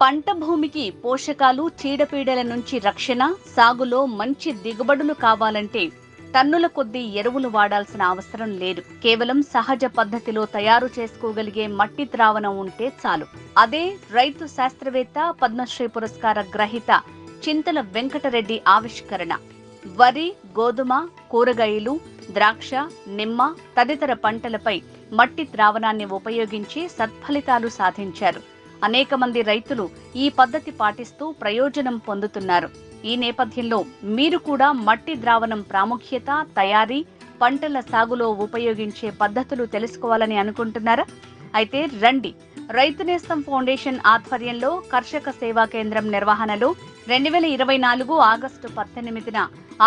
పంట భూమికి పోషకాలు చీడపీడల నుంచి రక్షణ సాగులో మంచి దిగుబడులు కావాలంటే టన్నుల కొద్దీ ఎరువులు వాడాల్సిన అవసరం లేదు. కేవలం సహజ పద్ధతిలో తయారు చేసుకోగలిగే మట్టి ద్రావణం ఉంటే చాలు. అదే రైతు శాస్త్రవేత్త పద్మశ్రీ పురస్కార గ్రహీత చింతల వెంకటరెడ్డి ఆవిష్కరణ. వరి గోధుమ కూరగాయలు ద్రాక్ష నిమ్మ తదితర పంటలపై మట్టి ద్రావణాన్ని ఉపయోగించి సత్ఫలితాలు సాధించారు. అనేక మంది రైతులు ఈ పద్ధతి పాటిస్తూ ప్రయోజనం పొందుతున్నారు. ఈ నేపథ్యంలో మీరు కూడా మట్టి ద్రావణం ప్రాముఖ్యత తయారీ పంటల సాగులో ఉపయోగించే పద్ధతులు తెలుసుకోవాలని అనుకుంటున్నారా? అయితే రండి. రైతు నేస్తం ఫౌండేషన్ ఆధ్వర్యంలో కర్షక సేవా కేంద్రం నిర్వహణలో రెండు వేల ఇరవై నాలుగు ఆగస్టు పద్దెనిమిదిన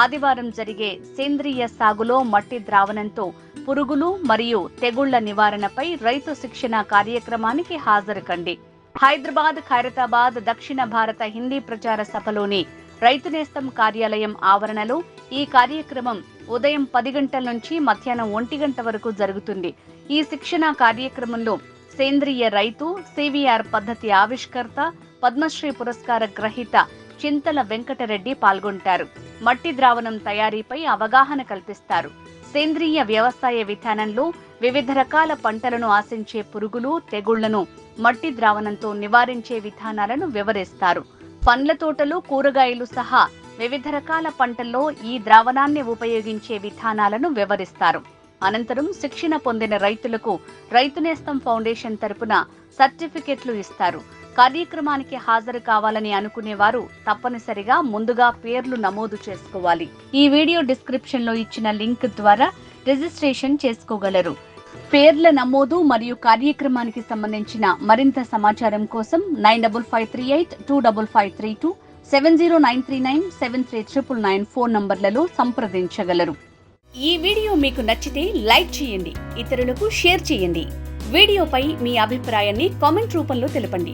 ఆదివారం జరిగే సేంద్రియ సాగులో మట్టి ద్రావణంతో పురుగులు మరియు తెగుళ్ళ నివారణపై రైతు శిక్షణ కార్యక్రమానికి హాజరు కండి. హైదరాబాద్ ఖైరతాబాద్ దక్షిణ భారత హిందీ ప్రచార సభలోని రైతు నేస్తం కార్యాలయం ఆవరణలో ఈ కార్యక్రమం ఉదయం పది గంటల నుంచి మధ్యాహ్నం ఒంటి గంట వరకు జరుగుతుంది. ఈ శిక్షణ కార్యక్రమంలో సేంద్రియ రైతు సివిఆర్ పద్ధతి ఆవిష్కర్త పద్మశ్రీ పురస్కార గ్రహీత చింతల వెంకటరెడ్డి పాల్గొంటారు. మట్టి ద్రావణం తయారీపై అవగాహన కల్పిస్తారు. సేంద్రియ వ్యవసాయ విధానంలో వివిధ రకాల పంటలను ఆశించే పురుగులు తెగుళ్ళను మట్టి ద్రావణంతో నివారించే విధానాలను వివరిస్తారు. పండ్ల తోటలు కూరగాయలు సహా వివిధ రకాల పంటల్లో ఈ ద్రావణాన్ని ఉపయోగించే విధానాలను వివరిస్తారు. అనంతరం శిక్షణ పొందిన రైతులకు రైతు నేస్తం ఫౌండేషన్ తరపున సర్టిఫికెట్లు ఇస్తారు. కార్యక్రమానికి హాజరు కావాలని అనుకునేవారు తప్పనిసరిగా ముందుగా పేర్లు నమోదు చేసుకోవాలి. ఈ వీడియో డిస్క్రిప్షన్లో ఇచ్చిన లింక్ ద్వారా రిజిస్ట్రేషన్ చేసుకోగలరు. పేర్ల నమోదు మరియు కార్యక్రమానికి సంబంధించిన మరింత సమాచారం కోసం nine double five three eight two double five three two seven zero nine three nine seven three triple nine phone నంబర్లలో సంప్రదించగలరు. ఈ వీడియో మీకు నచ్చితే లైక్ చేయండి ఇతరులకు షేర్ చేయండి. వీడియోపై మీ అభిప్రాయాన్ని కామెంట్ రూపంలో తెలపండి.